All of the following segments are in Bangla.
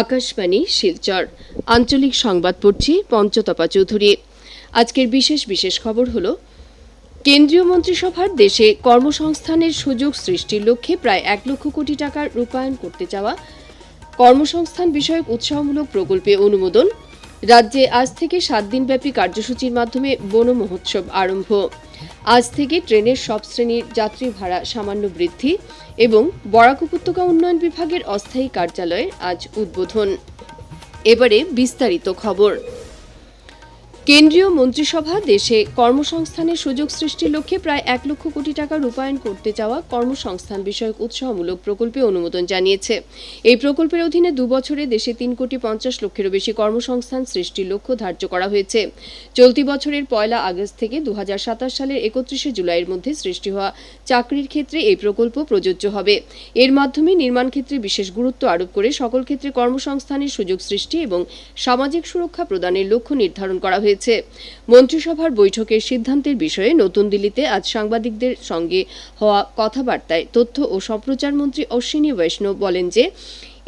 আকাশবাণী, শিলচর। আঞ্চলিক সংবাদ পড়ছি পঞ্চতপা চৌধুরী। আজকের বিশেষ বিশেষ খবর হলো, কেন্দ্রীয় মন্ত্রিসভার দেশে কর্মসংস্থানের সুযোগ সৃষ্টির লক্ষ্যে প্রায় এক লক্ষ কোটি টাকার রূপায়ণ করতে চাওয়া কর্মসংস্থান বিষয়ক উৎসাহমূলক প্রকল্পে অনুমোদন। রাজ্যে আজ থেকে সাত দিনব্যাপী কার্যসূচির মাধ্যমে বন মহোৎসব আরম্ভ। আজ থেকে ট্রেনের সব শ্রেণির যাত্রী ভাড়া সামান্য বৃদ্ধি এবং বরাক উপত্যকা উন্নয়ন বিভাগের অস্থায়ী কার্যালয়ের আজ উদ্বোধন। এবারে বিস্তারিত খবর। কেন্দ্রীয় মন্ত্রিসভা দেশে কর্মসংস্থানের সুযোগ সৃষ্টির লক্ষ্যে প্রায় এক লক্ষ কোটি টাকা রূপায়ণ করতে চাওয়া কর্মসংস্থান বিষয়ক উৎসাহমূলক প্রকল্পে অনুমোদন জানিয়েছে। এই প্রকল্পের অধীনে দুবছরে দেশে তিন কোটি পঞ্চাশ লক্ষেরও বেশি কর্মসংস্থান সৃষ্টির লক্ষ্য ধার্য করা হয়েছে। চলতি বছরের পয়লা আগস্ট থেকে দু হাজার সাতাশ সালের একত্রিশে জুলাইয়ের মধ্যে সৃষ্টি হওয়া চাকরির ক্ষেত্রে এই প্রকল্প প্রযোজ্য হবে। এর মাধ্যমে নির্মাণ ক্ষেত্রে বিশেষ গুরুত্ব আরোপ করে সকল ক্ষেত্রে কর্মসংস্থানের সুযোগ সৃষ্টি এবং সামাজিক সুরক্ষা প্রদানের লক্ষ্য নির্ধারণ করা হয়েছে। মন্ত্রিসভার বৈঠকের সিদ্ধান্তের বিষয়ে নতুন দিল্লিতে আজ সাংবাদিকদের সঙ্গে হওয়া কথাবার্তায় তথ্য ও সম্প্রচার মন্ত্রী অশ্বিনী বৈষ্ণব বলেন যে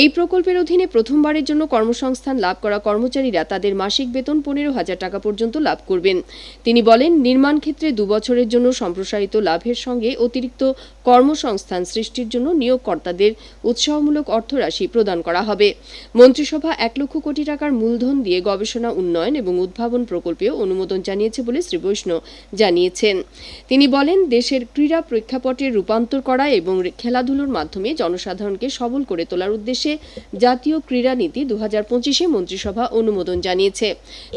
এই প্রকল্পের অধীনে প্রথমবারের জন্য কর্মসংস্থান লাভ করা কর্মচারীরা তাদের মাসিক বেতন পনেরো হাজার টাকা পর্যন্ত লাভ করবেন। তিনি বলেন, নির্মাণ ক্ষেত্রে দুবছরের জন্য সম্প্রসারিত লাভের সঙ্গে অতিরিক্ত কর্মসংস্থান সৃষ্টির জন্য নিয়োগকর্তাদের উৎসাহমূলক অর্থরাশি প্রদান করা হবে। মন্ত্রিসভা এক লক্ষ কোটি টাকার মূলধন দিয়ে গবেষণা, উন্নয়ন এবং উদ্ভাবন প্রকল্পেও অনুমোদন জানিয়েছে বলে শ্রী বৈষ্ণব জানিয়েছেন। তিনি বলেন, দেশের ক্রীড়া প্রেক্ষাপটে রূপান্তর করা এবং খেলাধুলোর মাধ্যমে জনসাধারণকে সবল করে তোলার উদ্দেশ্যে জাতীয় ক্রীড়া নীতি দু হাজার পঁচিশে মন্ত্রিসভা অনুমোদন জানিয়েছে।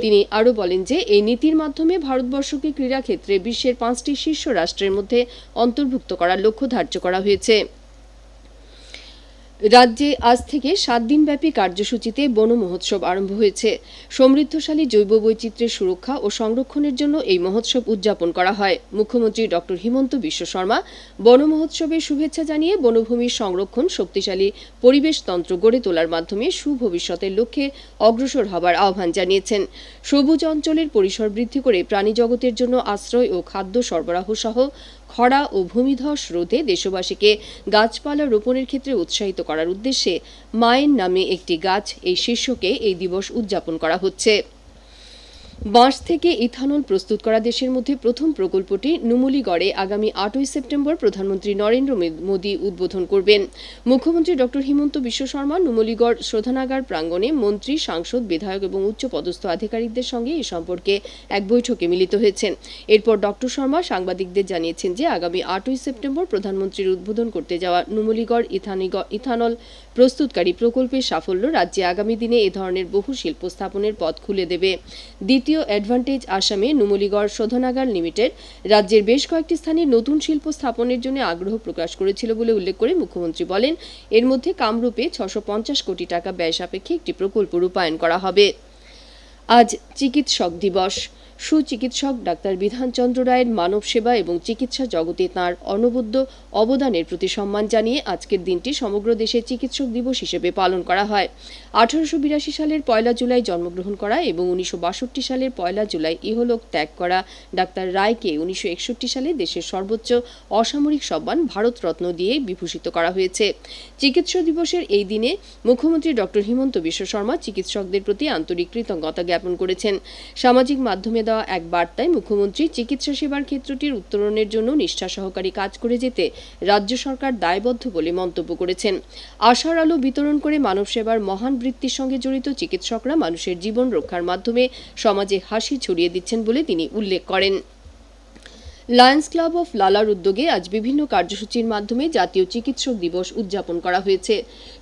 তিনি আরও বলেন যে, এই নীতির মাধ্যমে ভারতবর্ষকে ক্রীড়া ক্ষেত্রে বিশ্বের পাঁচটি শীর্ষ রাষ্ট্রের মধ্যে অন্তর্ভুক্ত করার লক্ষ্য ধার্য করা হয়েছে। রাজ্যে আজ থেকে সাত দিনব্যাপী কার্যসূচিতে বন মহোৎসব আরম্ভ হয়েছে। সমৃদ্ধশালী জৈব বৈচিত্র্যের সুরক্ষা ও সংরক্ষণের জন্য এই মহোৎসব উদযাপন করা হয়। মুখ্যমন্ত্রী ডক্টর হিমন্ত বিশ্ব শর্মা বন মহোৎসবের শুভেচ্ছা জানিয়ে বনভূমির সংরক্ষণ, শক্তিশালী পরিবেশতন্ত্র গড়ে তোলার মাধ্যমে সুভবিষ্যতের লক্ষ্যে অগ্রসর হবার আহ্বান জানিয়েছেন। সবুজ অঞ্চলের পরিসর বৃদ্ধি করে প্রাণী জগতের জন্য আশ্রয় ও খাদ্য সরবরাহ সহ খরা ও ভূমিধস রোধে দেশবাসীকে গাছপালা রোপণের ক্ষেত্রে উৎসাহিত করার উদ্দেশ্যে মায়ের নামে একটি গাছ এই শীর্ষকে এই দিবস উদযাপন করা হচ্ছে। বাঁশ থেকে ইথানল প্রস্তুত করা দেশের মধ্যে প্রথম প্রকল্পটি নুমলিগড়ে আগামী আটই সেপ্টেম্বর প্রধানমন্ত্রী নরেন্দ্র মোদী উদ্বোধন করবেন। মুখ্যমন্ত্রী ডক্টর হিমন্ত বিশ্ব শর্মা নুমলিগড় শোধনাগার প্রাঙ্গণে মন্ত্রী, সাংসদ, বিধায়ক এবং উচ্চ পদস্থ আধিকারিকদের সঙ্গে এ সম্পর্কে এক বৈঠকে মিলিত হয়েছেন। এরপর ডক্টর শর্মা সাংবাদিকদের জানিয়েছেন যে আগামী আটই সেপ্টেম্বর প্রধানমন্ত্রীর উদ্বোধন করতে যাওয়া নুমলিগড় ইথানল প্রস্তুতকারী প্রকল্পের সাফল্য রাজ্যে আগামী দিনে এ ধরনের বহু শিল্প স্থাপনের পথ খুলে দেবে। দ্বিতীয় অ্যাডভান্টেজ আসামে নুমলিগড় শোধনাগার লিমিটেড রাজ্যের বেশ কয়েকটি স্থানে নতুন শিল্প স্থাপনের জন্য আগ্রহ প্রকাশ করেছিল বলে উল্লেখ করে মুখ্যমন্ত্রী বলেন, এর মধ্যে কামরূপে ছশো কোটি টাকা ব্যয় সাপেক্ষে একটি প্রকল্প রূপায়ণ করা হবে। আজ চিকিৎসক দিবস। সুচিকিৎসক ডাক্তার বিধানচন্দ্র রায়ের মানব সেবা এবং চিকিৎসা জগতে তাঁর অনবদ্য অবদানের প্রতি সম্মান জানিয়ে আজকের দিনটি সমগ্র দেশে চিকিৎসক দিবস হিসেবে পালন করা হয়। আঠারোশো বিরাশি সালের পয়লা জুলাই জন্মগ্রহণ করা এবং উনিশশো বাষট্টি সালের পয়লা জুলাই ইহলোক ত্যাগ করা ডাক্তার রায়কে উনিশশো একষট্টি সালে দেশের সর্বোচ্চ অসামরিক সম্মান ভারতরত্ন দিয়ে বিভূষিত করা হয়েছে। চিকিৎসা দিবসের এই দিনে মুখ্যমন্ত্রী ডক্টর হিমন্ত বিশ্ব শর্মা চিকিৎসকদের প্রতি আন্তরিক কৃতজ্ঞতা জ্ঞাপন করেছেন। সামাজিক মাধ্যমে দেওয়া এক বার্তায় মুখ্যমন্ত্রী চিকিৎসা সেবার ক্ষেত্রটির উত্তরণের জন্য নিষ্ঠা সহকারী কাজ করে যেতে রাজ্য সরকার দায়বদ্ধ বলে মন্তব্য করেছেন। আশার আলো বিতরণ করে মানব সেবার মহান বৃত্তির সঙ্গে জড়িত চিকিৎসকরা মানুষের জীবন রক্ষার মাধ্যমে সমাজে হাসি ছড়িয়ে দিচ্ছেন বলে তিনি উল্লেখ করেন। লায়ন্স ক্লাব অফ লালার উদ্যোগে আজ বিভিন্ন কার্যসূচির মাধ্যমে জাতীয় চিকিৎসক দিবস উদযাপন করা হয়েছে।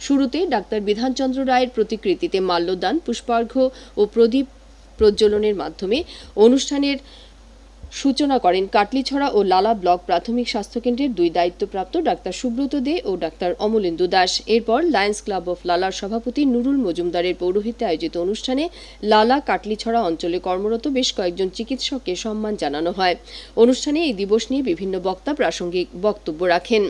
শুরুতে ডাক্তার বিধানচন্দ্র রায়ের প্রতিকৃতিতে মাল্যদান, পুষ্পার্ঘ্য ও প্রদীপ প্রজ্বলনের মাধ্যমে অনুষ্ঠানের সূচনা করেন কাটলিছড়া ও লালা ব্লক প্রাথমিক স্বাস্থ্যকেন্দ্রের দুই দায়িত্বপ্রাপ্ত ডাক্তার সুব্রত দে ও ডাক্তার অমলেন্দু দাস। এরপর লায়ন্স ক্লাব অফ লালার সভাপতি নুরুল মজুমদারের পৌরোহিত্যে আয়োজিত অনুষ্ঠানে লালা কাটলিছড়া অঞ্চলে কর্মরত বেশ কয়েকজন চিকিৎসককে সম্মান জানানো হয়। অনুষ্ঠানে এই দিবস নিয়ে বিভিন্ন বক্তা প্রাসঙ্গিক বক্তব্য রাখেন।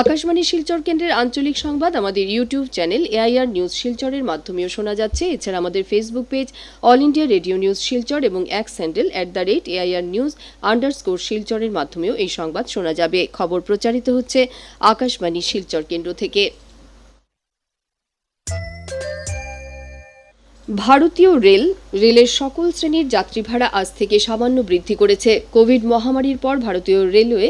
আকাশবাণী শিলচর কেন্দ্রের আঞ্চলিক সংবাদ, আমাদের ইউটিউব চ্যানেল এআইআর নিউজ শিলচরের মাধ্যমেও শোনা যাচ্ছে। এছাড়া আমাদের Facebook page All India Radio News Silchar এবং X handle at the rate AIR news underscore শিলচরের মাধ্যমেও এই সংবাদ শোনা যাবে। খবর প্রচারিত হচ্ছে আকাশবাণী শিলচর কেন্দ্র থেকে। ভারতীয় রেল, রেলের সকল শ্রেণির যাত্রী ভাড়া আজ থেকে সামান্য বৃদ্ধি করেছে। কোভিড মহামারীর পর ভারতীয় রেলওয়ে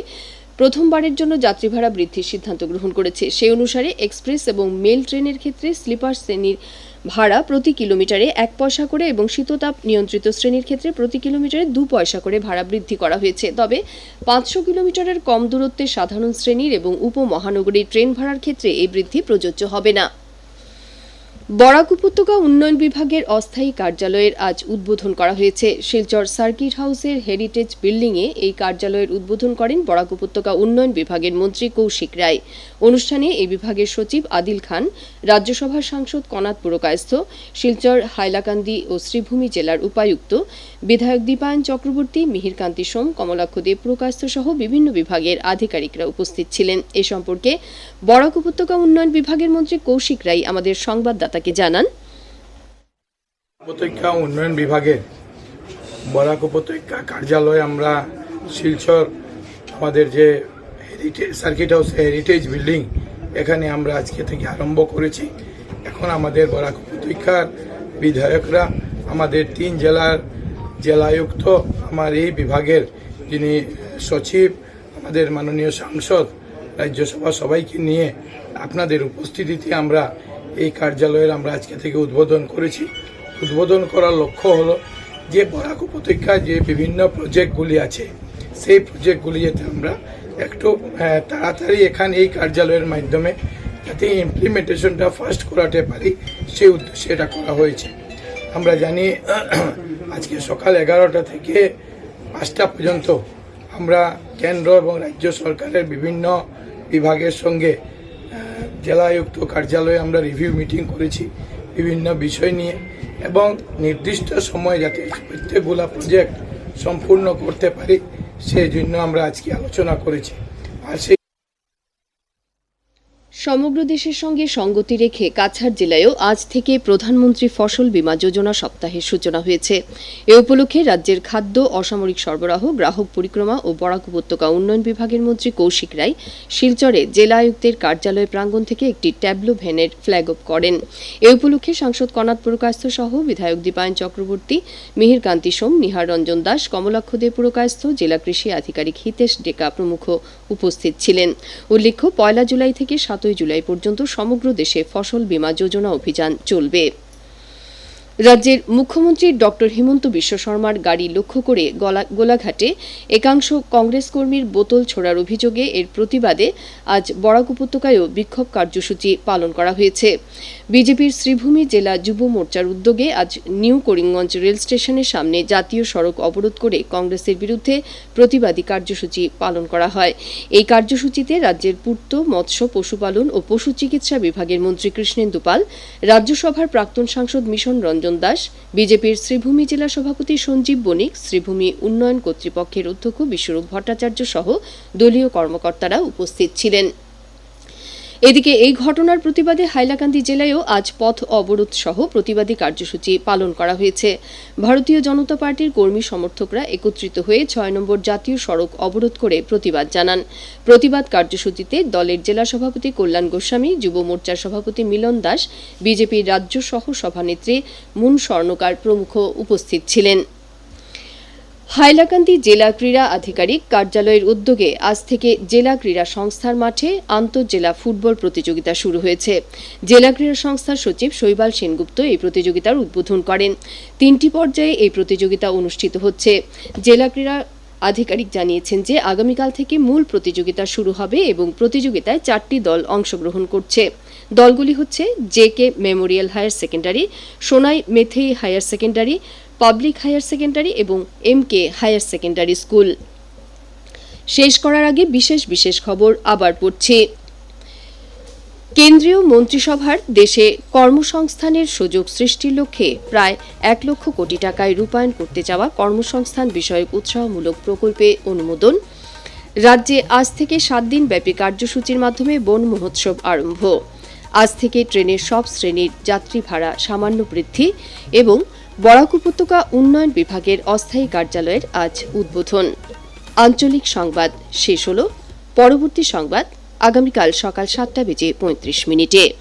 প্রথমবারের জন্য যাত্রী ভাড়া বৃদ্ধির সিদ্ধান্ত গ্রহণ করেছে। সেই অনুসারে এক্সপ্রেস এবং মেল ট্রেনের ক্ষেত্রে স্লিপার শ্রেণির ভাড়া প্রতি কিলোমিটারে এক পয়সা করে এবং শীততাপ নিয়ন্ত্রিত শ্রেণির ক্ষেত্রে প্রতি কিলোমিটারে দু পয়সা করে ভাড়া বৃদ্ধি করা হয়েছে। তবে পাঁচশো কিলোমিটারের কম দূরত্বে সাধারণ শ্রেণির এবং উপমহানগরীর ট্রেন ভাড়ার ক্ষেত্রে এই বৃদ্ধি প্রযোজ্য হবে না। বরাক উপত্যকা উন্নয়ন বিভাগের অস্থায়ী কার্যালয়ের আজ উদ্বোধন করা হয়েছে। শিলচর সার্কিট হাউসের হেরিটেজ বিল্ডিংয়ে এই কার্যালয়ের উদ্বোধন করেন বরাক উপত্যকা উন্নয়ন বিভাগের মন্ত্রী কৌশিক রায়। অনুষ্ঠানে এই বিভাগের সচিব আদিল খান রাজ্যসভার সাংসদ কনাথ পুরকায়স্থ, শিলচর, হাইলাকান্দি ও শ্রীভূমি জেলার উপায়ুক্ত, বিধায়ক দীপায়ন চক্রবর্তী, মিহিরকান্তি সোম, কমলাক্ষ দেব পুরকায়স্থ সহ বিভিন্ন বিভাগের আধিকারিকরা উপস্থিত ছিলেন। এ সম্পর্কে বরাক উপত্যকা উন্নয়ন বিভাগের মন্ত্রী কৌশিক রায় আমাদের সংবাদদাতাকে জানান। উপত্যকা উন্নয়ন বিভাগের বরাক উপত্যকা কার্যালয়ে আমরা শিলচর, আমাদের যে heritage circuit house heritage building এখানে আমরা আজকে থেকে আরম্ভ করেছি। এখন আমাদের বরাক উপত্যকার বিধায়করা, আমাদের তিন জেলার জেলায়ুক্ত, আমার এই বিভাগের যিনি সচিব, আমাদের মাননীয় সাংসদ, রাজ্যসভা সবাইকে নিয়ে আপনাদের উপস্থিতিতে আমরা এই কার্যালয়ের আমরা আজকে থেকে উদ্বোধন করেছি। উদ্বোধন করার লক্ষ্য হলো যে বরাক উপত্যকায় যে বিভিন্ন প্রজেক্টগুলি আছে, সেই প্রজেক্টগুলি যাতে আমরা একটু তাড়াতাড়ি এখানে এই কার্যালয়ের মাধ্যমে যাতে ইমপ্লিমেন্টেশনটা ফার্স্ট করাতে পারি, সেই উদ্দেশ্যে এটা করা হয়েছে। আমরা জানি, আজকে সকাল এগারোটা থেকে পাঁচটা পর্যন্ত আমরা কেন্দ্র এবং রাজ্য সরকারের বিভিন্ন বিভাগের সঙ্গে জেলায়ুক্ত কার্যালয়ে আমরা রিভিউ মিটিং করেছি বিভিন্ন বিষয় নিয়ে এবং নির্দিষ্ট সময় যাতে প্রত্যেকগুলা প্রজেক্ট সম্পূর্ণ করতে পারি। সেই জন্য আমরা আজকে আলোচনা করেছি। আর সেই সমগ্র দেশের সঙ্গে সঙ্গতি রেখে কাছাড় জেলায়ও আজ থেকে প্রধানমন্ত্রী ফসল বীমা যোজনা সপ্তাহের সূচনা হয়েছে। এ উপলক্ষে রাজ্যের খাদ্য, অসামরিক সরবরাহ, গ্রাহক পরিক্রমা ও বরাক উপত্যকা উন্নয়ন বিভাগের মন্ত্রী কৌশিক রায় শিলচরে জেলা আয়ুক্তের কার্যালয় প্রাঙ্গণ থেকে একটি ট্যাবলো ভ্যানের ফ্ল্যাগ অফ করেন। এ উপলক্ষে সাংসদ কনাথ পুরকায়স্থ সহ বিধায়ক দীপায়ন চক্রবর্তী মিহির কান্তি সোম, নিহার রঞ্জন দাস, কমলাক্ষ দে পুরকায়স্থ জেলা কৃষি আধিকারিক হিতেশ ডেকা প্রমুখ উপস্থিত ছিলেন। উল্লেখ্য, পয়লা জুলাই থেকে সাতই জুলাই পর্যন্ত সমগ্র দেশে ফসল বীমা যোজনা অভিযান চলবে। রাজ্যের মুখ্যমন্ত্রী ডক্টর হিমন্ত বিশ্ব শর্মার গাড়ি লক্ষ্য করে গলা- গোলাঘাটে একাংশ কংগ্রেস কর্মীর বোতল ছোড়ার অভিযোগে এর প্রতিবাদে আজ বরাক উপত্যকায়ও বিক্ষোভ কার্যসূচি পালন করা হয়েছে। বিজেপির শ্রীভূমি জেলা যুব মোর্চার উদ্যোগে আজ নিউ করিমগঞ্জ রেল স্টেশনের সামনে জাতীয় সড়ক অবরোধ করে কংগ্রেসের বিরুদ্ধে প্রতিবাদী কার্যসূচি পালন করা হয়। এই কার্যসূচিতে রাজ্যের পূর্ত, মৎস্য, পশুপালন ও পশু চিকিৎসা বিভাগের মন্ত্রী কৃষ্ণেন্দু পাল, রাজ্যসভার প্রাক্তন সাংসদ মিশন রঞ্জন দাস, বিজেপির শ্রীভূমি জেলা সভাপতি সঞ্জীব বণিক, শ্রীভূমি উন্নয়ন কর্তৃপক্ষের অধ্যক্ষ বিশ্বরূপ ভট্টাচার্য সহ দলীয় কর্মকর্তারা উপস্থিত ছিলেন। এদিকে এই ঘটনার প্রতিবাদে হাইলাকান্দি জেলায়ও আজ পথ অবরোধ সহ প্রতিবাদী কার্যসূচি পালন করা হয়েছে। ভারতীয় জনতা পার্টির কর্মী সমর্থকরা একত্রিত হয়ে ছয় নম্বর জাতীয় সড়ক অবরোধ করে প্রতিবাদ জানান। প্রতিবাদ কার্যসূচিতে দলের জেলা সভাপতি কল্যাণ গোস্বামী, যুব মোর্চার সভাপতি মিলন দাস, বিজেপির রাজ্য সহ সভানেত্রী মুন স্বর্ণকার প্রমুখ উপস্থিত ছিলেন। হাইলাকান্দি জেলা ক্রীড়া আধিকারিক কার্যালয়ের উদ্যোগে আজ থেকে জেলা ক্রীড়া সংস্থার মাঠে আন্তঃজেলা ফুটবল প্রতিযোগিতা শুরু হয়েছে। জেলা ক্রীড়া সংস্থার সচিব শৈবাল সেনগুপ্ত এই প্রতিযোগিতার উদ্বোধন করেন। তিনটি পর্যায়ে এই প্রতিযোগিতা অনুষ্ঠিত হচ্ছে। জেলা ক্রীড়া আধিকারিক জানিয়েছেন যে আগামীকাল থেকে মূল প্রতিযোগিতা শুরু হবে এবং প্রতিযোগিতায় চারটি দল অংশগ্রহণ করছে। দলগুলি হচ্ছে J K memorial higher secondary, Sonai Meithei higher secondary public higher secondary এবং M K higher secondary school. শেষ করার আগে বিশেষ বিশেষ খবর আবার পড়ছি। কেন্দ্রীয় মন্ত্রিসভার দেশে কর্মসংস্থানের সুযোগ সৃষ্টির লক্ষ্যে প্রায় এক লক্ষ কোটি টাকায় রূপায়ণ করতে যাওয়া কর্মসংস্থান বিষয়ক উৎসাহমূলক প্রকল্পে অনুমোদন। রাজ্যে আজ থেকে সাত দিন ব্যাপী কার্যসূচির মাধ্যমে বন মহোৎসব আরম্ভ। আজ থেকে ট্রেনের সব শ্রেণির যাত্রী ভাড়া সামান্য বৃদ্ধি এবং বরাক উপত্যকা উন্নয়ন বিভাগের অস্থায়ী কার্যালয়ের আজ উদ্বোধন। আঞ্চলিক সংবাদ শেষ হল। পরবর্তী সংবাদ আগামীকাল সকাল সাতটা বেজে পঁয়ত্রিশ মিনিটে।